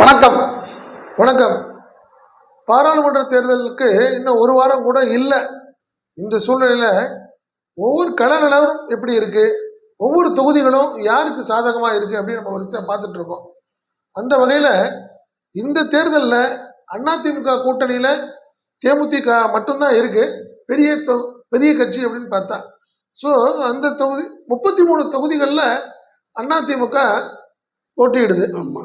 வணக்கம். வணக்கம். பாராளுமன்ற தேர்தலுக்கு இன்னும் ஒரு வாரம் கூட இல்லை. இந்த சூழ்நிலையில் ஒவ்வொரு கள நிலவரம் எப்படி இருக்கு? ஒவ்வொரு தொகுதிகளும் யாருக்கு சாதகமாக இருக்கு அப்படின்னு நம்ம வரிசையாக பார்த்துட்டு இருக்கோம். அந்த வகையில் இந்த தேர்தலில் அதிமுக கூட்டணியில் தேமுதிக மட்டும்தான் இருக்கு. பெரிய தொ பெரிய கட்சி அப்படின்னு பார்த்தா. ஸோ அந்த தொகுதி முப்பத்தி மூணு தொகுதிகளில் அதிமுக போட்டியிடுது. ஆமாம்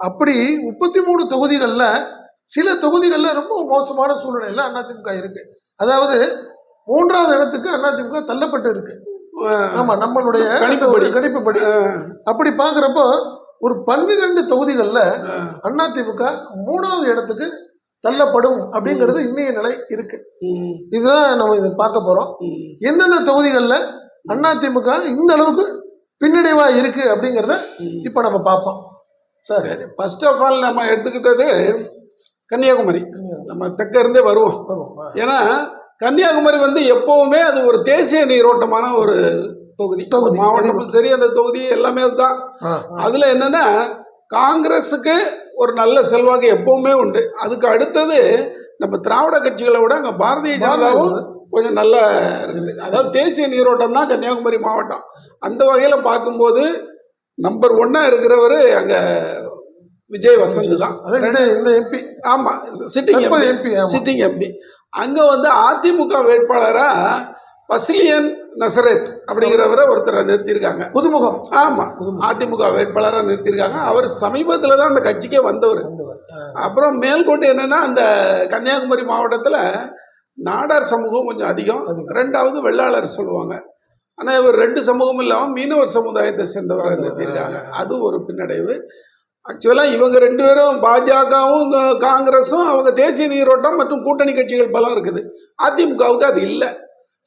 அப்படி முப்பத்தி மூணு தொகுதிகளில் சில தொகுதிகளில் ரொம்ப மோசமான சூழ்நிலையில் அதிமுக இருக்கு. அதாவது மூன்றாவது இடத்துக்கு அதிமுக தள்ளப்பட்டு இருக்கு. அஹ், ஆமா நம்மளுடைய கணிப்புப்படி. கணிப்புப்படி அப்படி பார்க்குறப்போ ஒரு பன்னிரெண்டு தொகுதிகளில் அதிமுக மூணாவது இடத்துக்கு தள்ளப்படும் அப்படிங்கிறது இன்னைய நிலை இருக்கு. இதுதான் நம்ம இதை பார்க்க போறோம். ம். எந்தெந்த தொகுதிகளில் அதிமுக இந்த அளவுக்கு பின்னடைவா இருக்கு அப்படிங்கிறத. இப்போ நம்ம பார்ப்போம். சார். ஃபர்ஸ்ட் ஆஃப் ஆல் நம்ம எடுத்துக்கிட்டது கன்னியாகுமரி. நம்ம தெற்க இருந்தே வருவோம். வருவோம் ஏன்னா கன்னியாகுமரி வந்து எப்பவுமே அது ஒரு தேசிய நீரோட்டமான ஒரு தொகுதி. மாவட்டமும் சரி அந்த தொகுதி எல்லாமே அதுதான். அதுல என்னன்னா காங்கிரஸுக்கு ஒரு நல்ல செல்வாக்கு எப்பவுமே உண்டு. அதுக்கு அடுத்தது நம்ம திராவிட கட்சிகளை விட அங்க பாரதிய ஜனதாவும் கொஞ்சம் நல்ல அதாவது தேசிய நீரோட்டம் தான் கன்னியாகுமரி மாவட்டம். அந்த வகையில் பார்க்கும்போது நம்பர் ஒன்னா இருக்கிறவர் அங்க விஜய் வசந்த் தான். இந்த எம்பி ஆமா சிட்டிங் எம்பி சிட்டிங் எம்பி அங்க வந்து அதிமுக வேட்பாளரா பசிலியன் நசரத் அப்படிங்கிறவரை ஒருத்தரை நிறுத்தியிருக்காங்க. புதுமுகம். ஆமா அதிமுக வேட்பாளராக நிறுத்தியிருக்காங்க. அவர் சமீபத்தில் தான் அந்த கட்சிக்கே வந்தவர். அப்புறம் மேல்கொண்டு என்னன்னா அந்த கன்னியாகுமரி மாவட்டத்தில் நாடார் சமூகம் கொஞ்சம் அதிகம். அதிகம். ரெண்டாவது வெள்ளாளர் சொல்லுவாங்க. ஆனால் இவர் ரெண்டு சமூகமும் இல்லாமல் மீனவர் சமுதாயத்தை சேர்ந்தவரை நிறுத்தியிருக்காங்க. அது ஒரு பின்னடைவு. ஆக்சுவலாக இவங்க ரெண்டு பேரும் பாஜகவும் காங்கிரஸும் அவங்க தேசிய நீரோட்டம் மற்றும் கூட்டணி கட்சிகள் பலம் இருக்குது. அதிமுகவுக்கு அது இல்லை.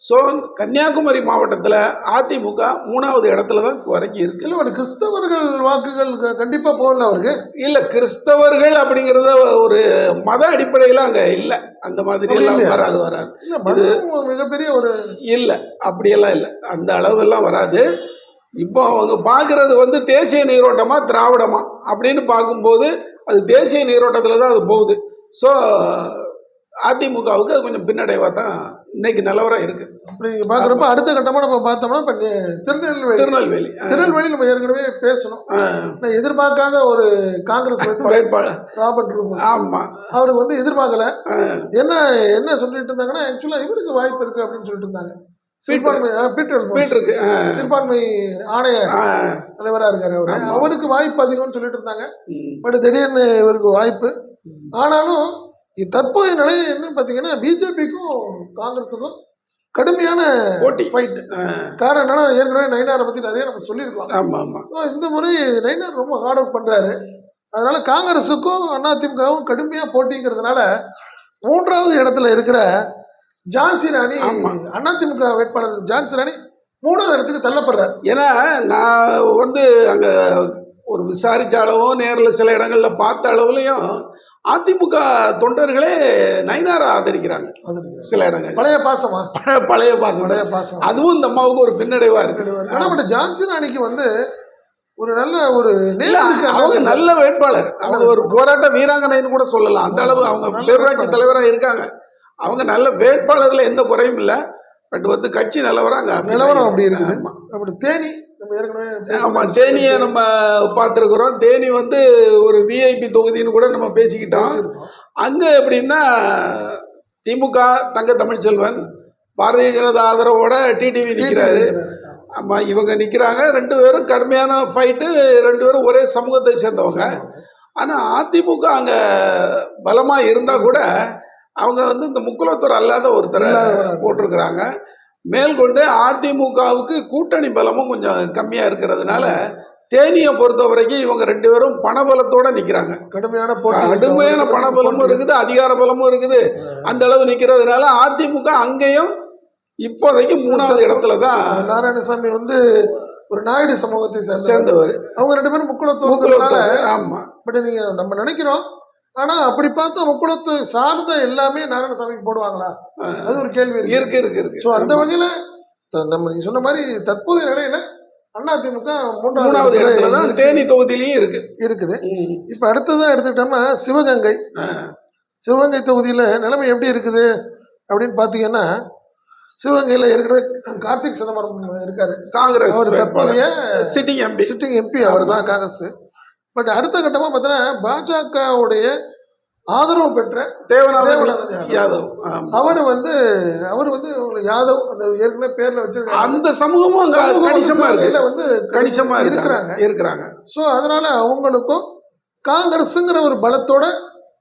ஸோ கன்னியாகுமரி மாவட்டத்தில் அதிமுக மூணாவது இடத்துல தான் வரைக்கும் இருக்கு. இல்ல ஒரு கிறிஸ்தவர்கள் வாக்குகள் க- கண்டிப்பா போகல அவருக்கு. இல்ல கிறிஸ்தவர்கள் அப்படிங்கறத ஒரு மத அடிப்படையில அங்க இல்ல. அந்த மாதிரி எல்லாம்? வராது வராது. இல்ல மதம் மிகப்பெரிய ஒரு இல்ல அப்படியெல்லாம் இல்ல. அந்த அளவெல்லாம் வராது. இப்போ அவங்க பார்க்கறது வந்து தேசிய நீரோட்டமா திராவிடமா அப்படின்னு பார்க்கும்போது அது தேசிய நீரோட்டத்துல தான் அது போகுது. ஸோ அதிமுகவுக்கு அது கொஞ்சம் பின்னடைவா தான் இன்னைக்கு நிலவரம் இருக்கு. அப்படி பாக்குறப்ப அடுத்த கட்டமா நம்ம பார்த்தோம்னா இப்ப திருநெல்வேலி. திருநெல்வேலி. திருநெல்வேலி நம்ம ஏற்கனவே பேசணும். நான் எதிர்பார்க்காத ஒரு காங்கிரஸ் வேட்பாளர் ராபர்ட் ரூபஸ் ஆமா. அவருக்கு வந்து எதிர்பார்க்கல. என்ன என்ன சொல்லிட்டு இருந்தாங்கன்னா ஆக்சுவலா இவருக்கு வாய்ப்பு இருக்கு அப்படின்னு சொல்லிட்டு இருந்தாங்க. சிறுபான்மை பீட்டர். பீட்டருக்கு சிறுபான்மை ஆணைய ஆ, தலைவரா இருக்காரு அவரு. அவருக்கு வாய்ப்பு அதிகம்னு சொல்லிட்டு இருந்தாங்க. பட் திடீர்னு இவருக்கு வாய்ப்பு. ஆனாலும் தற்போதைய நிலை என்ன பார்த்தீங்கன்னா பிஜேபிக்கும் காங்கிரஸுக்கும் கடுமையான போட்டி. ஃபைட் காரணம் என்னன்னா ஏற்கனவே நயினாரை பத்தி நிறைய நம்ம சொல்லியிருக்கோம். ஆமா ஆமா. ஆனா, இந்த முறை நயினார் ரொம்ப ஹார்ட் ஒர்க் பண்றாரு. அதனால காங்கிரஸுக்கும் அதிமுகவும் கடுமையா போட்டிங்கிறதுனால மூன்றாவது இடத்துல இருக்கிற ஜான்சி ராணி. அதிமுக வேட்பாளர் ஜான்சி ராணி மூணாவது இடத்துக்கு தள்ளப்படுறாரு. ஏன்னா நான் வந்து அங்க ஒரு விசாரிச்ச அளவும் நேரில் சில இடங்கள்ல பார்த்த அளவுலையும் அதிமுக தொண்டர்களே நைனாரை ஆதரிக்கிறாங்க. சில இடங்கள் பழைய பாசமா? பழைய பாசம். பழைய பாசம். அதுவும் இந்த அம்மாவுக்கு ஒரு பின்னடைவா இருக்கு. ஆனா பட் ஜான்சி ராணிக்கு வந்து ஒரு நல்ல ஒரு இருக்கு அவங்க நல்ல வேட்பாளர். அவங்க ஒரு போராட்ட வீராங்கனைன்னு கூட சொல்லலாம். அந்த அளவு அவங்க பேரூராட்சி வேட்பாளர். தலைவரா இருக்காங்க. அவங்க நல்ல வேட்பாளர்ல எந்த குறையும் இல்லை. பட் வந்து கட்சி நிலவரம் அங்க நிலவரம் அப்படி இருக்குது. ஆமா. அப்படி தேனி நம்ம ஏற்கனவே ஆமா தேனியை நம்ம பார்த்துருக்குறோம். தேனி வந்து ஒரு விஐபி தொகுதின்னு கூட நம்ம பேசிக்கிட்டோம். அங்க எப்படின்னா திமுக தங்க தமிழ்ச்செல்வன் பாரதிய ஜனதா ஆதரவோட டிடிவி நிற்கிறாரு ஆமா இவங்க நிக்கிறாங்க. ரெண்டு பேரும் கடுமையான ஃபைட்டு ரெண்டு பேரும் ஒரே சமூகத்தை சேர்ந்தவங்க. ஆனா அதிமுக அங்க பலமா இருந்தா கூட அவங்க வந்து இந்த முக்குலத்தூர் அல்லாத ஒருத்தரை போட்டிருக்கிறாங்க. மேல்கொண்டு அதிமுகவுக்கு கூட்டணி பலமும் கொஞ்சம் கம்மியா இருக்கிறதுனால தேனியை பொறுத்த வரைக்கும் இவங்க ரெண்டு பேரும் பணபலத்தோட நிக்கிறாங்க. கடுமையான போட்டி கடுமையான பணபலமும் இருக்குது அதிகார பலமும் இருக்குது. அந்த அளவு நிக்கிறதுனால அதிமுக அங்கேயும் இப்போதைக்கு மூணாவது இடத்துல தான் நாராயணசாமி வந்து ஒரு நாயுடு சமூகத்தை சேர்ந்த சேர்ந்தவர். அவங்க ரெண்டு பேரும் முக்குளத்தோடு முக்குலத்தூர் ஆமா. பட் நீங்க நம்ம நினைக்கிறோம் ஆனா அப்படி பார்த்தா முக்குளத்து சார்ந்த எல்லாமே நாராயணசாமிக்கு போடுவாங்களா? அது ஒரு கேள்வி இருக்கு. இருக்கு இருக்கு ஸோ அந்த வகையில நம்ம நீங்க சொன்ன மாதிரி தற்போதைய நிலையில அதிமுக மூன்றாவது தான் தொகுதியிலையும் இருக்கு. இருக்குது. இப்போ அடுத்ததா எடுத்துக்கிட்டோம்னா சிவகங்கை. சிவகங்கை தொகுதியில் நிலைமை எப்படி இருக்குது? அப்படின்னு பார்த்தீங்கன்னா சிவகங்கையில் ஏற்கனவே கார்த்திக் சிதம்பரம் இருக்காரு. காங்கிரஸ் அவர் தற்போதைய சிட்டிங் எம்பி. சிட்டிங் எம்பி அவர் தான் காங்கிரஸ். பட் அடுத்த கட்டமாக பார்த்தீங்கன்னா பாஜகவுடைய ஆதரவு பெற்ற தேவநாதன் யாதவ். அவர் வந்து அவர் வந்து உங்களுக்கு யாதவ் அந்த ஏற்கனவே பேர்ல வச்சிருக்காங்க அந்த சமூகமும் கணிசமா இருக்கு. வந்து கணிசமா இருக்கிறாங்க இருக்கிறாங்க. இருக்கிறாங்க. ஸோ அதனால அவங்களுக்கும் காங்கிரஸுங்கிற ஒரு பலத்தோட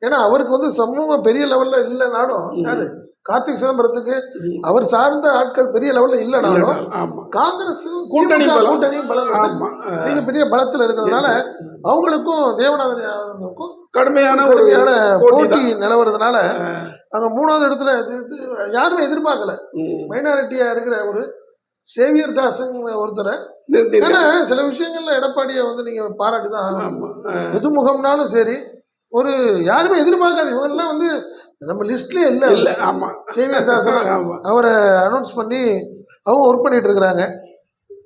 ஏன்னா அவருக்கு வந்து சமூகம் பெரிய லெவல்ல இல்லைனாலும் யாரு? கார்த்திக் சிதம்பரத்துக்கு அவர் சார்ந்த ஆட்கள் பெரிய லெவல்ல இல்லைனாலும் காங்கிரஸ் கூட்டணி. கூட்டணியும் பலம். மிக பெரிய பலத்துல இருக்கிறதுனால அவங்களுக்கும் தேவநாதன் யாதவுக்கும் கடுமையான ஒரு போட்டி நிலவறதுனால அங்க மூணாவது இடத்துல யாருமே எதிர்பார்க்கல. மைனாரிட்டியா இருக்கிற ஒரு சேவியர் தாசன் ஒருத்தரை. ஏன்னா சில விஷயங்கள்ல எடப்பாடியை வந்து நீங்க பாராட்டி தான். புதுமுகம்னாலும் சரி ஒரு யாருமே எதிர்பார்க்காது இவங்கெல்லாம் வந்து நம்ம லிஸ்ட்லயே இல்ல. இல்ல ஆமா. சேவியர் தாசன் ஆமா. அவரை அனௌன்ஸ் பண்ணி அவங்க ஒர்க் பண்ணிட்டு இருக்கிறாங்க.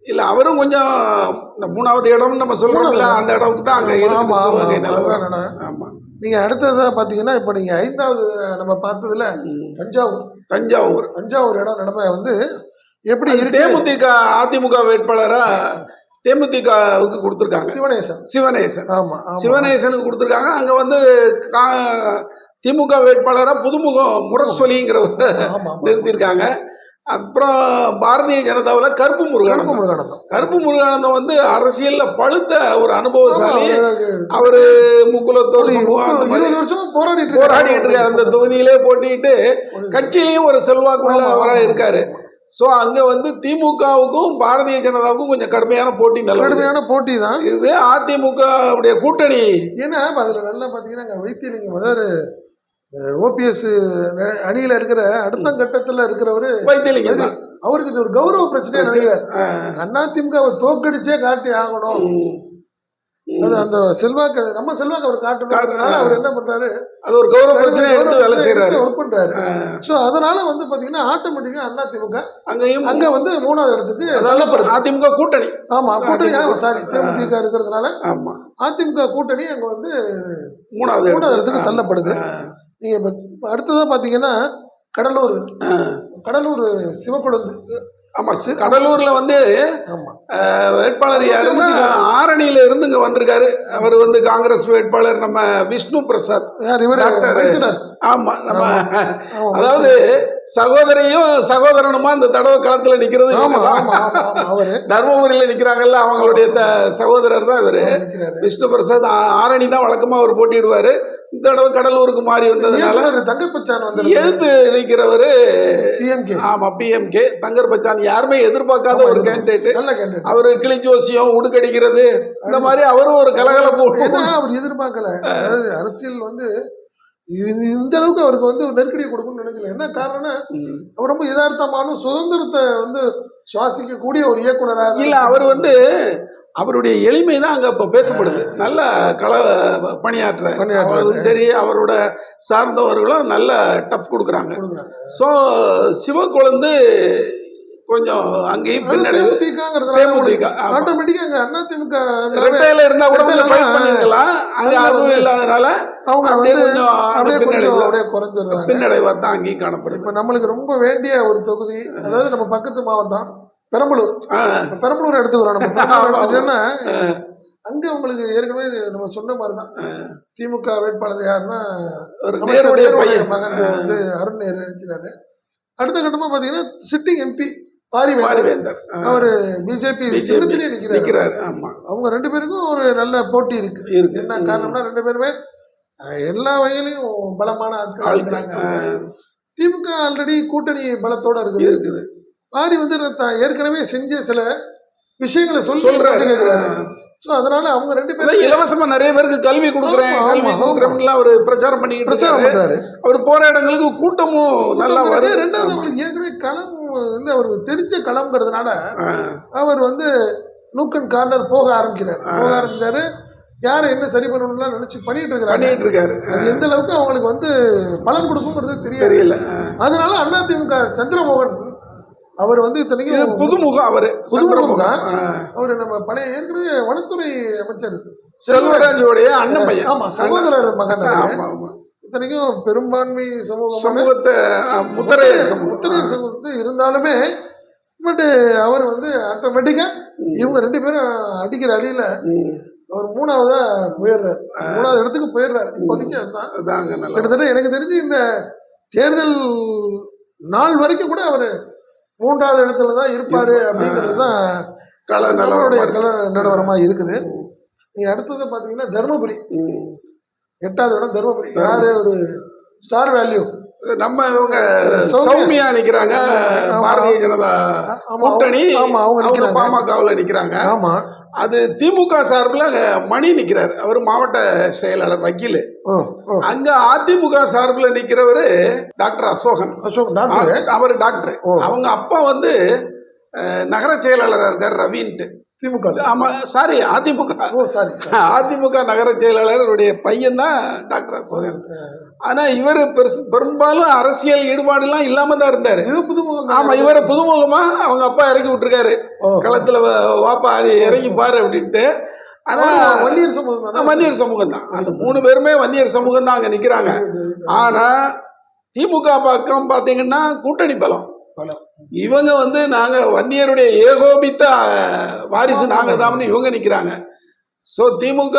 இல்ல அவரும் கொஞ்சம் இந்த மூணாவது இடம் நம்ம சொல்றோம்ல அந்த இடத்துக்கு தான் அங்க ஆமா, இருக்குது ஆமா, சிவகங்கை ஆமா, நிலவரம். அதுதான் நான். ஆமா. நீங்க அடுத்ததா பாத்தீங்கன்னா இப்ப நீங்க ஐந்தாவது நம்ம பார்த்ததுல. தஞ்சாவூர். தஞ்சாவூர். தஞ்சாவூர் இடம் நிலைமை வந்து எப்படி தேமுதிக அதிமுக வேட்பாளரா? தேமுதிகவுக்கு கொடுத்துருக்காங்க. சிவனேசன். சிவனேசன். ஆமா ஆமா. சிவனேசனுக்கு கொடுத்துருக்காங்க. அங்க வந்து கா- திமுக வேட்பாளரா புதுமுகம் ஆமா. நிறுத்தியிருக்காங்க. அப்புறம் பாரதிய ஜனதாவுல கருப்பு முருகானந்தம். முருகானந்தம். கருப்பு முருகானந்தம் வந்து அரசியல்ல பழுத்த ஒரு அனுபவசாலி. அவரு மாதிரி இருபது வருஷமா போராடிட்டு போராடிட்டு இருக்காரு. அந்த தொகுதியிலே போட்டிட்டு கட்சியிலையும் ஒரு செல்வாக்குள்ளவரா இருக்காரு. சோ அங்க வந்து திமுகவுக்கும் பாரதிய ஜனதாவுக்கும் கொஞ்சம் கடுமையான போட்டி நிலவுது. கடுமையான போட்டி தான் இது அதிமுக உடைய கூட்டணி. ஏன்னா அதுல நல்லா பாத்தீங்கன்னா அங்க வைத்தியலிங்கம் அதாவது ஓபிஎஸ் அணியில இருக்கிற அடுத்த கட்டத்துல இருக்கிறவரு வைத்தியலிங்கம் அவருக்கு இது ஒரு கௌரவ பிரச்சனையா நினைக்கிறார் ஆ. அதிமுக அவர் தோக்கடிச்சே காட்டி ஆகணும். அது அந்த செல்வாக்கு நம்ம செல்வாக்கு அவர் காட்டணும். அவர் என்ன பண்றாரு? அது ஒரு கௌரவ பிரச்சனை எடுத்து செய்யறாரு ஒர்க் பண்றாரு. சோ அதனால வந்து பாத்தீங்கன்னா ஆட்டோமேட்டிக்கா அதிமுக அங்கேயும் அங்க வந்து மூணாவது இடத்துக்கு தள்ளப்படுது. அதிமுக கூட்டணி. ஆமா கூட்டணி. சாரி தேமுதிக இருக்கிறதுனால ஆமா. அதிமுக கூட்டணி அங்க வந்து மூணாவது மூணாவது இடத்துக்கு. தள்ளப்படுது. ஆ. நீங்க இப்ப அடுத்ததா பாத்தீங்கன்னா கடலூர். கடலூர் சிவக்குழந்து. ஆமா சி- கடலூர்ல வந்து வேட்பாளர் யாருன்னா ஆரணியில இருந்து இங்க வந்திருக்காரு. அவர் வந்து காங்கிரஸ் வேட்பாளர் நம்ம விஷ்ணு பிரசாத். ஆமா நம்ம. அதாவது சகோதரியும் சகோதரனுமா இந்த தடவை களத்துல நிக்கிறது தர்மபுரியில நிக்கிறாங்கல்ல அவங்களுடைய த- சகோதரர் தான் இவரு. விஷ்ணு பிரசாத் ஆரணி தான் வழக்கமா அவர் போட்டியிடுவாரு. இந்த தடவை கடலூருக்கு மாறி வந்ததுனால தங்கப்பச்சான் வந்து எழுத்து நிற்கிறவரு பிஎம்கே ஆமா பிஎம்கே தங்கர் பச்சான் யாருமே எதிர்பார்க்காத ஒரு கேண்டிடேட் நல்ல கேண்டிடேட் அவரு கிளிஜோசியம் உடுக்கடிக்கிறது இந்த மாதிரி அவரும் ஒரு கலகலப்பு. ஏன்னா அவர் எதிர்பார்க்கல. அதாவது அரசியல் வந்து இந்த அளவுக்கு அவருக்கு வந்து ஒரு நெருக்கடி கொடுக்கும்னு நினைக்கல. என்ன காரணம்னா ம். அவர் ரொம்ப யதார்த்தமான சுதந்திரத்தை வந்து சுவாசிக்கக்கூடிய ஒரு இயக்குனரா இல்ல அவர் வந்து அவருடைய எளிமை தான் அங்க இப்ப பேசப்படுது. நல்ல கள பணியாற்ற. பணியாற்றுறாரு. அவரும் சரி அவரோட சார்ந்தவர்களும் நல்ல டஃப் கொடுக்குறாங்க. கொடுக்குறாங்க. சிவக்குழந்து கொஞ்சம் அங்கேயும் பின்னடைவு. தேமுதிக. ஆட்டோமேட்டிக்கா அங்க அதிமுக ரெட்டையில இருந்தா கூட கொஞ்சம் ஃபைட் பண்ணிருக்கலாம். அங்க அதுவும் இல்லாதனால அவங்க கொஞ்சம் அப்படியே கொஞ்சம் பின்னடைவு அப்படியே பின்னடைவா தான் அங்கேயும் காணப்படுது. இப்ப நம்மளுக்கு ரொம்ப வேண்டிய ஒரு தொகுதி அதாவது நம்ம பக்கத்து மாவட்டம் பெரம்பலூர். பெரம்பலூர் எடுத்துக்கிறோம் நம்ம. அங்க உங்களுக்கு ஏற்கனவே நம்ம சொன்ன மாதிரி தான். திமுக வேட்பாளர் யாருன்னா மகன் வந்து அருண் நேரு இருக்கிறாரு. அடுத்த கட்டமா பாத்தீங்கன்னா சிட்டிங் எம்பி பாரிவேந்தர். அவரு பிஜேபி சின்னத்திலே நிக்கிறாரு. நிக்கிறாரு ஆமா. அவங்க ரெண்டு பேருக்கும் ஒரு நல்ல போட்டி இருக்கு. இருக்கு. என்ன காரணம்னா ரெண்டு பேருமே எல்லா வகையிலையும் பலமான ஆட்கள் திமுக ஆல்ரெடி கூட்டணி பலத்தோட இருக்குது. இருக்குது. பாரி வந்து தான் ஏற்கனவே செஞ்ச சில விஷயங்களை சொல்லி சொல்றாரு. ஸோ அதனால அவங்க ரெண்டு பேரும் இலவசமா நிறைய பேருக்கு கல்வி கொடுக்குறேன் கல்வி கொடுக்குறேன்லாம் அவர் பிரச்சாரம் பண்ணிக்கிட்டு பிரச்சாரம் இருக்காரு. பண்றாரு. அவர் போற இடங்களுக்கு கூட்டமும் நல்லா வருது. ரெண்டாவது. அவங்களுக்கு ஏற்கனவே களம் வந்து அவருக்கு தெரிஞ்ச களம்ங்கிறதுனால அவர் வந்து நூக்கன் கார்னர் போக ஆரம்பிக்கிறார். போக ஆரம்பிக்கிறாரு. யாரை என்ன சரி பண்ணணும்லாம் நினைச்சு பண்ணிட்டு இருக்கிறாங்க பண்ணிட்டு இருக்காரு. அது எந்த அளவுக்கு அவங்களுக்கு வந்து பலன் கொடுக்குங்கிறது தெரியல. அதனால அதிமுக சந்திரமோகன் அவர் வந்து இது இத்தனைக்கும் புதுமுகம் அவரு புதுமுகம். அவர் நம்ம பழைய ஏற்கனவே வனத்துறை அமைச்சர் செல்வராஜுடைய அண்ணன் பையன். ஆமா சகோதரர் மகன் இத்தனைக்கும் பெரும்பான்மை சமூகம் சமூகத்தை முத்தரையர் முத்திரையர் சமூகத்து இருந்தாலுமே பட் அவர் வந்து ஆட்டோமேட்டிக்கா இவங்க ரெண்டு பேரும் அடிக்கிற அடியில. அவர் மூணாவதா போயிடுறாரு. மூணாவது இடத்துக்கு போயிடுறாரு. இப்போதைக்கு அதுதான். கிட்டத்தட்ட எனக்கு தெரிஞ்சு இந்த தேர்தல் நாள் வரைக்கும் கூட அவர் மூன்றாவது இடத்துல தான் இருப்பாரு அப்படிங்கிறது தான் நம்மளுடைய நிலவரம் கல நிலவரமா இருக்குது. நீங்க அடுத்தது பாத்தீங்கன்னா தருமபுரி. எட்டாவது இடம் தருமபுரி. யாரு? ஒரு ஸ்டார் வேல்யூ நம்ம இவங்க சௌமியா. நிக்கிறாங்க. பாரதிய ஜனதா கூட்டணி. ஆமா அவங்க. பாமகவுல நிக்கிறாங்க. ஆமா. அது திமுக சார்பில் அங்க மணி நிக்கிறார். அவர் மாவட்ட செயலாளர் வக்கீல். அங்க அதிமுக சார்பில் நிக்கிறவரு டாக்டர் அசோகன். அசோக் டாக்டர்? அவர் டாக்டர். அவங்க அப்பா வந்து நகர செயலாளரா இருக்கார் ரவின்ட்டு. திமுக ஆமா சாரி அதிமுக. ஓ சாரி அதிமுக நகர செயலாளருடைய பையன் தான் டாக்டர் அசோகன். ஆனா இவர் பெருசு பெரும்பாலும் அரசியல் ஈடுபாடுலாம் இல்லாம தான் இருந்தாரு. இது புதுமுகம்? ஆமா இவரை புதுமுகமா அவங்க அப்பா இறக்கி விட்டுருக்காரு. களத்துல வாப்பா இறங்கி பாரு அப்படின்ட்டு. ஆனா அவரு வன்னியர் சமூகம்? தானே? வன்னியர் சமூகம் தான். அந்த மூணு பேருமே வன்னியர் சமூகம் தான் அங்க நிக்கிறாங்க. ஆனா திமுக பக்கம் பாத்தீங்கன்னா கூட்டணி பலம். இவங்க வந்து நாங்க வன்னியருடைய ஏகோபித்த வாரிசு நாங்க தான் இவங்க நிக்கிறாங்க. சோ திமுக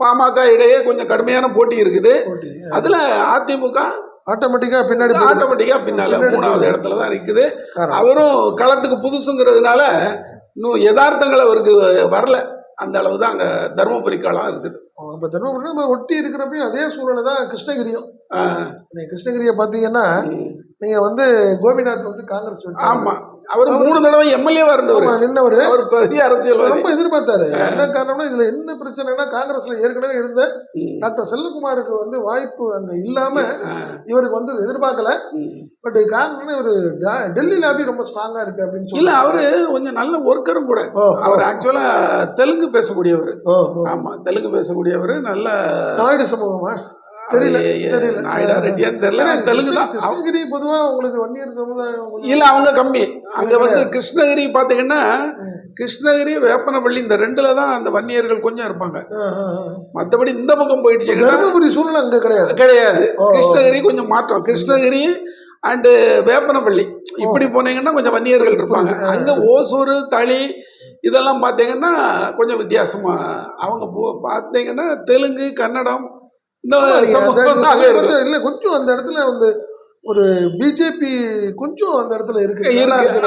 பாமக இடையே கொஞ்சம் கடுமையான போட்டி இருக்குது. அதுல அதிமுக ஆட்டோமேட்டிக்கா பின்னாடி. ஆட்டோமேட்டிக்கா பின்னால மூணாவது. இடத்துல தான் இருக்குது. அவரும் களத்துக்கு புதுசுங்கிறதுனால இன்னும் யதார்த்தங்கள் அவருக்கு வரல. அந்த அளவு தான் அங்க தருமபுரி களம் இருக்குது இப்ப தர்மபுரி நம்ம ஒட்டி இருக்கிறப்பயும் அதே சூழ்நிலை தான் கிருஷ்ணகிரியும். கிருஷ்ணகிரியை பாத்தீங்கன்னா ம். நீங்க வந்து கோபிநாத் வந்து காங்கிரஸ் வேட்பாளர். ஆமா. அவர் மூணு தடவை எம்எல்ஏவா இருந்தவர். நின்னவரு. அவர் பெரிய அரசியல்வாதி. ரொம்ப எதிர்பார்த்தாரு. என்ன காரணம்னா இதுல என்ன பிரச்சனைனா காங்கிரஸ்ல ஏற்கனவே இருந்த. டாக்டர் செல்லகுமாருக்கு வந்து வாய்ப்பு அங்க இல்லாம இவருக்கு வந்து எதிர்பார்க்கல. பட் காரணம் இவரு டெல்லி லாபி ரொம்ப ஸ்ட்ராங்கா இருக்கு அப்படின்னு இல்ல சொல்லி அவரு கொஞ்சம் நல்ல ஒர்க்கரும் கூட. அவர் ஆக்சுவலா தெலுங்கு பேசக்கூடியவர். ஆமா தெலுங்கு பேசக்கூடியவர் நல்ல நாயுடு சமூகமா? தெரியல. நாயுடா ரெட்டியான்னு தெரியல. தெலுங்கு தான். கிருஷ்ண- கிருஷ்ணகிரி பொதுவா உங்களுக்கு வன்னியர் சமுதாயம் இல்ல அவங்க கம்மி. அங்க வந்து கிருஷ்ணகிரி பாத்தீங்கன்னா ம். கிருஷ்ணகிரி வேப்பனப்பள்ளி இந்த ரெண்டுல தான் அந்த வன்னியர்கள் கொஞ்சம் இருப்பாங்க. மத்தபடி இந்த பக்கம் போயிடுச்சுங்கன்னா தருமபுரி சூழ்நிலை அங்க கிடையாது. கிடையாது. கிருஷ்ணகிரி கொஞ்சம் மாற்றம். கிருஷ்ணகிரி அண்டு வேப்பனப்பள்ளி. இப்படி போனீங்கன்னா கொஞ்சம் வன்னியர்கள் இருப்பாங்க. அங்க ஓசூர் தளி இதெல்லாம் பார்த்தீங்கன்னா கொஞ்சம் வித்தியாசமா. அவங்க பார்த்தீங்கன்னா தெலுங்கு கன்னடம் இல்ல கொஞ்சம் அந்த இடத்துல வந்து ஒரு பிஜேபி கொஞ்சம் அந்த இடத்துல இருக்கு.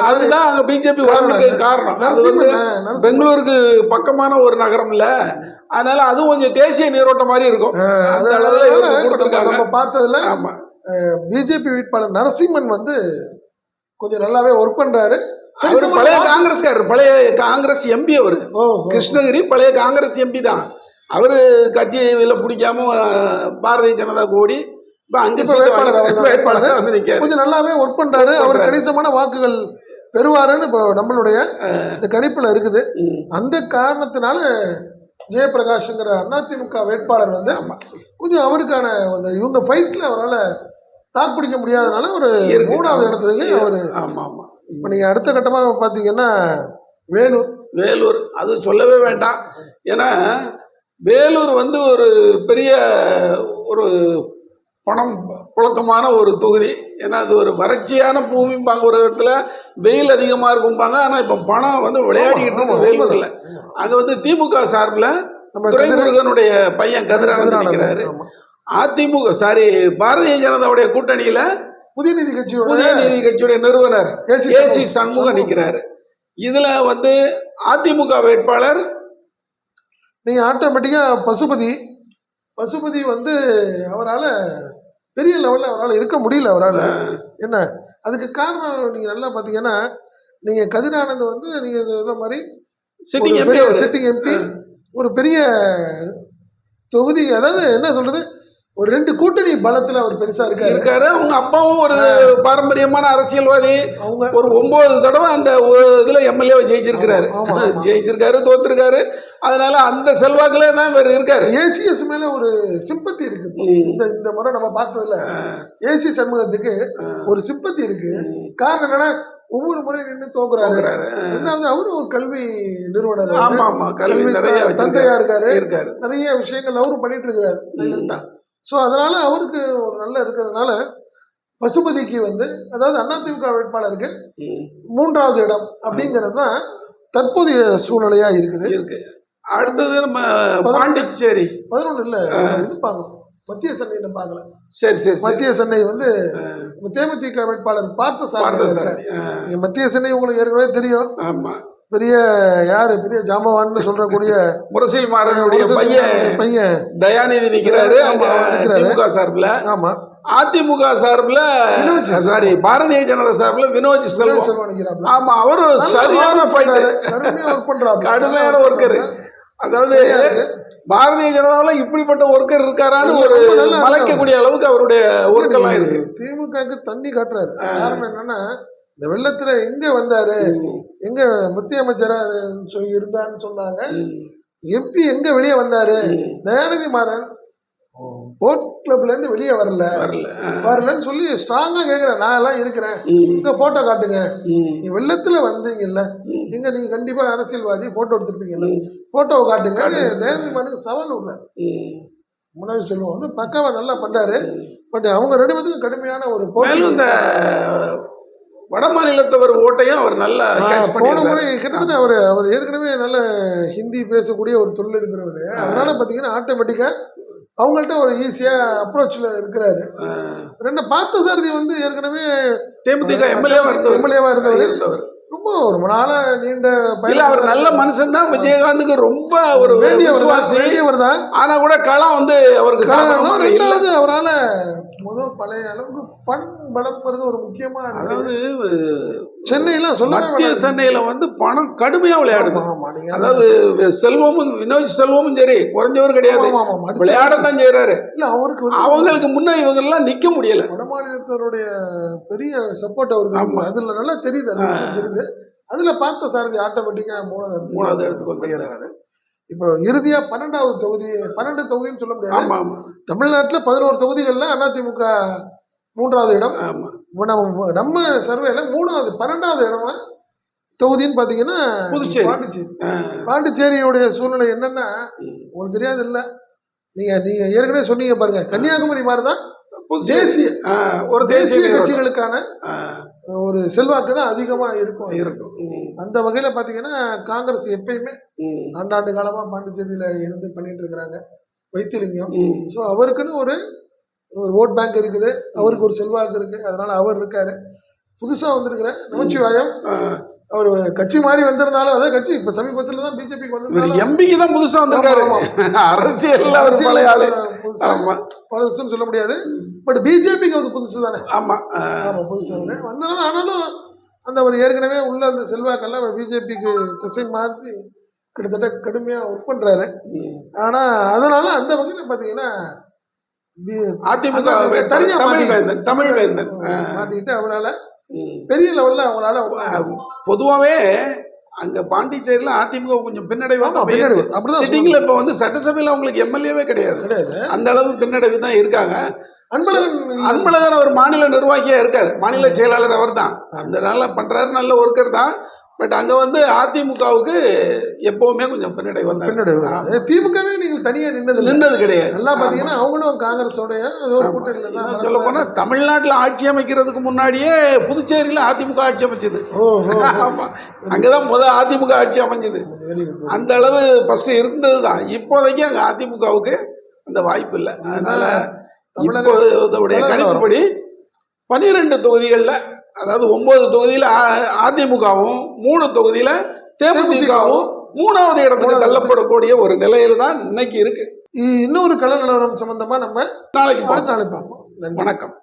அதுதான் அங்க பிஜேபி வளர்ந்ததுக்கு காரணம். பெங்களூருக்கு பக்கமான ஒரு நகரம் இல்ல. அதனால அது கொஞ்சம் தேசிய நீரோட்டம் மாதிரி இருக்கும். அந்த அளவுல. நம்ம பார்த்ததுல ஆமா. பிஜேபி வேட்பாளர் நரசிம்மன் வந்து கொஞ்சம் நல்லாவே ஒர்க் பண்றாரு. அவரு பழைய காங்கிரஸ்காரர் பழைய காங்கிரஸ் எம்பி அவரு. கிருஷ்ணகிரி பழைய காங்கிரஸ் எம்பி தான். அவரு கட்சியில பிடிக்காம பாரதிய ஜனதா கூடி இப்ப அங்க வேட்பாளர். வேட்பாளரா வந்து நிக்காரு. கொஞ்சம் நல்லாவே ஒர்க் பண்றாரு. அவர். கணிசமான வாக்குகள் பெறுவாருன்னு இப்போ நம்மளுடைய இந்த கணிப்புல இருக்குது. அந்த காரணத்தினால ஜெயபிரகாஷ்ங்கிற அதிமுக வேட்பாளர் வந்து கொஞ்சம் அவருக்கான அந்த இவங்க ஃபைட்ல அவரால தாக்கு பிடிக்க முடியாதனால ஒரு. மூணாவது இடத்துக்கு அவர் ஆமா ஆமா. இப்போ நீங்க அடுத்த கட்டமாக பார்த்தீங்கன்னா வேலூர். வேலூர். அது சொல்லவே வேண்டாம். ஏன்னா வேலூர் வந்து ஒரு பெரிய ஒரு பணம் புழக்கமான ஒரு தொகுதி. ஏன்னா அது ஒரு வறட்சியான பூமிம்பாங்க ஒரு இடத்துல வெயில் அதிகமாக இருக்கும்பாங்க. ஆனால் இப்போ பணம் வந்து விளையாடிக்கிட்டு ஆமா, இருக்கு வேலூரில். அங்கே வந்து திமுக சார்பில் நம்ம துரைமுருகனுடைய பையன் கதிரானந்த் ஆமா. அதிமுக சாரி பாரதிய ஜனதாவுடைய கூட்டணியில புதிய நீதி கட்சியோட புதிய நீதி கட்சியுடைய நிறுவனர் ஏசி ஏசி சண்முகம் நிற்கிறாரு இதுல வந்து அதிமுக வேட்பாளர் நீங்க ஆட்டோமேட்டிக்கா பசுபதி பசுபதி வந்து அவரால பெரிய லெவல்ல அவரால் இருக்க முடியல அவரால். என்ன? அதுக்கு காரணம் நீங்க நல்லா பாத்தீங்கன்னா நீங்க கதிரானந்த் வந்து நீங்க சொன்ன மாதிரி சிட்டிங் எம்பி சிட்டிங் எம்பி ஒரு பெரிய தொகுதி அதாவது என்ன சொல்றது? ஒரு ரெண்டு கூட்டணி பலத்துல அவர் பெருசா இருக்காரு. இருக்காரு. அவங்க அப்பாவும் ஒரு பாரம்பரியமான அரசியல்வாதி. அவங்க ஒரு ஒன்பது தடவை அந்த இதுல எம்எல்ஏ ஜெயிச்சிருக்கிறாரு. ஜெயிச்சிருக்காரு தோத்திருக்காரு. அதனால அந்த செல்வாக்குல தான் இவர் இருக்காரு. ஏசிஎஸ் மேல ஒரு சிம்பத்தி இருக்கு. இந்த இந்த முறை நம்ம பார்த்ததுல. ஏசி சண்முகத்துக்கு ஒரு சிம்பத்தி இருக்கு. காரணம் என்னன்னா ஒவ்வொரு முறை நின்று தோக்குறாரு. ரெண்டாவது அவரும் ஒரு கல்வி நிறுவனர் அவரு. ஆமா ஆமா. கல்வி நிறைய தந்தையா இருக்காரு. இருக்காரு. நிறைய விஷயங்கள் அவரும் பண்ணிட்டு இருக்கிறாரு. சைலண்டா ஸோ அதனால அவருக்கு ஒரு நல்ல இருக்கிறதுனால பசுபதிக்கு வந்து அதாவது அதிமுக வேட்பாளருக்கு மூன்றாவது இடம் அப்படிங்கிறது தான் தற்போதைய சூழ்நிலையா இருக்குது. இருக்கு. அடுத்தது நம்ம பாண்டிச்சேரி. பதினொன்று இல்ல இது பார்க்கணும். மத்திய சென்னையில பார்க்கல. சரி சரி சரி. மத்திய சென்னை வந்து தேமுதிக வேட்பாளர் பார்த்த நீங்க மத்திய சென்னை உங்களுக்கு ஏற்கனவே தெரியும். ஆமா. பெரிய யாரு? பெரிய ஜாம்பவான்னு சொல்றக்கூடிய முரசில் மாறனுடைய பையன் பையன். தயாநிதி நிக்கிறாரு. திமுக சார்பில். ஆமா. அதிமுக சார்பில். சாரி பாரதிய ஜனதா சார்பில் வினோஜ் செல்வம். ஆமா அவரு சரியான. கடுமையான ஒர்க்கர். அதாவது. பாரதிய ஜனதாவில் இப்படிப்பட்ட ஒர்க்கர் இருக்காரான்னு ஒரு மலைக்கக்கூடிய அளவுக்கு அவருடைய ஒர்க் எல்லாம் இருக்கு. திமுகவுக்கு தண்ணி காட்டுறாரு. காரணம் என்னன்னா இந்த வெள்ளத்துல எங்க வந்தாரு? எங்க மத்திய அமைச்சரா இருந்தான்னு சொன்னாங்க. எம்பி எங்க வெளியே வந்தாரு? தயாநிதி மாறன் போட் கிளப்ல இருந்து வெளியே வரல. வரல. வரலன்னு சொல்லி ஸ்ட்ராங்கா கேக்குறேன். நான் எல்லாம் இருக்கிறேன். இங்க போட்டோ காட்டுங்க. நீ வெள்ளத்துல வந்தீங்கல்ல எங்க நீங்க கண்டிப்பா அரசியல்வாதி போட்டோ எடுத்திருப்பீங்கல்ல போட்டோவை காட்டுங்க. தயாநிதி மாறனுக்கு சவால் விடுறாரு முன்னாடி செல்வம் வந்து பக்காவா நல்லா பண்றாரு பட் அவங்க ரெண்டு பேத்துக்கும் கடுமையான ஒரு மேலும் இந்த வட மாநிலத்தவர் ஓட்டையும் அவர் நல்லா போன. முறை கிட்டத்தட்ட அவர் அவர் ஏற்கனவே நல்ல ஹிந்தி பேசக்கூடிய ஒரு தொழிலதிபர் அதனால பார்த்தீங்கன்னா ஆட்டோமேட்டிக்காக அவங்கள்ட்ட ஒரு ஈஸியாக அப்ரோச்சில் இருக்கிறாரு. ரெண்டு பார்த்த சாரதி வந்து ஏற்கனவே தேமுதிக எம்எல்ஏவா இருந்தவர். எம்எல்ஏவா இருந்தவர். ரொம்ப ரொம்ப நாளா நீண்ட இல்ல அவர் நல்ல மனுஷன் தான். விஜயகாந்துக்கு ரொம்ப ஒரு வேண்டியவர் தான் வேண்டியவர் தான். ஆனா கூட களம் வந்து அவருக்கு ரெண்டாவது அவரால் முதல் பழைய அளவுக்கு பண் பலம்ங்கிறது ஒரு முக்கியமா இருக்கு. அதாவது சென்னையெல்லாம் சொல்லவே மத்திய. சென்னையில வந்து பணம் கடுமையா விளையாடுது அதாவது செல்வமும் வினோஜ் செல்வமும் சரி குறைஞ்சவர் கிடையாது விளையாடத்தான் செய்யறாரு இல்ல அவருக்கு அவங்களுக்கு முன்ன இவங்க எல்லாம் நிக்க முடியல வடமாநிலத்தவருடைய பெரிய சப்போர்ட் அவருக்கு ஆமா. இருக்கு. அதுல நல்லா தெரியுது விஷயம் தெரியுது அதுல பார்த்த சாரதி ஆட்டோமேட்டிக்கா மூணாவது இடத்துக்கு மூணாவது இடத்துக்கு வந்து போயிடுறாரு. இப்போ இறுதியா பன்னெண்டாவது தொகுதி பன்னெண்டு தொகுதின்னு சொல்ல முடியாது. ஆமா ஆமா. தமிழ்நாட்டுல பதினோரு தொகுதிகள்ல அதிமுக மூன்றாவது இடம். ஆமா. இப்போ நம்ம நம்ம சர்வேல மூணாவது பன்னெண்டாவது இடம் தொகுதின்னு பாத்தீங்கன்னா புதுச்சேரி. பாண்டிச்சேரி. பாண்டிச்சேரியுடைய சூழ்நிலை என்னன்னா உங்களுக்கு தெரியாது இல்ல. நீங்க நீங்க ஏற்கனவே சொன்னீங்க பாருங்க. கன்னியாகுமரி மாதிரி தான். தேசிய ஒரு தேசிய. கட்சிகளுக்கான ஒரு செல்வாக்கு தான் அதிகமா இருக்கும் இருக்கும். அந்த வகையில பாத்தீங்கன்னா காங்கிரஸ் எப்பயுமே ஆண்டாண்டு காலமா பாண்டிச்சேரியில இருந்து பண்ணிட்டு இருக்கிறாங்க வைத்திலிங்கம். ஸோ அவருக்குன்னு ஒரு ஒரு ஓட் பேங்க் இருக்குது. அவருக்கு ஒரு செல்வாக்கு இருக்கு. அதனால அவர் இருக்காரு. புதுசா வந்திருக்கிற நமச்சிவாயம் அவர் கட்சி மாதிரி வந்திருந்தாலும் அதே கட்சி இப்ப சமீபத்துல தான் பிஜேபிக்கு வந்திருந்தாலும் எம்பிக்கு தான் புதுசா வந்திருக்காரு. பழைய ஆளு. புதுசா ஆமா. பழசுன்னு சொல்ல முடியாது. பட் பிஜேபிக்கு அது புதுசு தானே? ஆமா. ஆ, ஆமா புதுசா அவரு வந்தாலும் ஆனாலும் அந்த அவர் ஏற்கனவே உள்ள அந்த செல்வாக்கெல்லாம் பிஜேபிக்கு திசை மாற்றி கிட்டத்தட்ட கடுமையா ஒர்க் பண்றாரு. ம். ஆனா அதனால அந்த வகையில பாத்தீங்கன்னா பி- அதிமுக அண்ணா வேட்பாளர் தனியா தமிழ் தமிழ் வேந்தன். மாட்டிக்கிட்டு அவரால. பெரிய லெவல்ல அவங்களால பொதுவாவே அங்க பாண்டிச்சேரியில அதிமுக கொஞ்சம் பின்னடைவா பின்னடைவு. அப்படிதான் சிட்டிங்ல இப்ப வந்து சட்டசபையில அவங்களுக்கு எம்எல்ஏவே கிடையாது. கிடையாது. அந்த அளவு பின்னடைவு தான் இருக்காங்க. அன்பழகன் அன்பழகன் அவர் மாநில நிர்வாகியா இருக்காரு. மாநில செயலாளர் அவர் தான் அந்த நல்லா பண்றாரு நல்ல ஒர்க்கர் தான். பட் அங்க வந்து அதிமுகவுக்கு எப்பவுமே கொஞ்சம் பின்னடைவு வந்தாங்க. பின்னடைவு திமுகவே நீங்கள் தனியா நின்னது இல்ல. நின்றது கிடையாது. நல்லா பாத்தீங்கன்னா அவங்களும் காங்கிரஸோடைய கூட்டணியில தான் சொல்ல போனா தமிழ்நாட்டுல ஆட்சி அமைக்கிறதுக்கு முன்னாடியே புதுச்சேரியில அதிமுக ஆட்சி அமைச்சது. ஓ, ஓ, ஓ. ஆமா. அங்கதான் முத அதிமுக ஆட்சி அமைஞ்சது. அந்த அளவு ஃபர்ஸ்ட் இருந்தது தான் இப்போதைக்கு அங்க அதிமுகவுக்கு அந்த வாய்ப்பு இல்லை. அதனால இப்போதைய தமிழக கணிப்புப்படி பன்னிரெண்டு தொகுதிகளில் அதாவது ஒன்பது தொகுதியில் அதிமுகவும் மூணு தொகுதியில தேமுதிகவும் மூணாவது இடத்துக்கு தள்ளப்படக்கூடிய ஒரு நிலையில தான் இன்னைக்கு இருக்கு. இன்னொரு கல நிலவரம் சம்பந்தமா நம்ம நாளைக்கு. அடுத்த நாள் பார்ப்போம். வணக்கம்.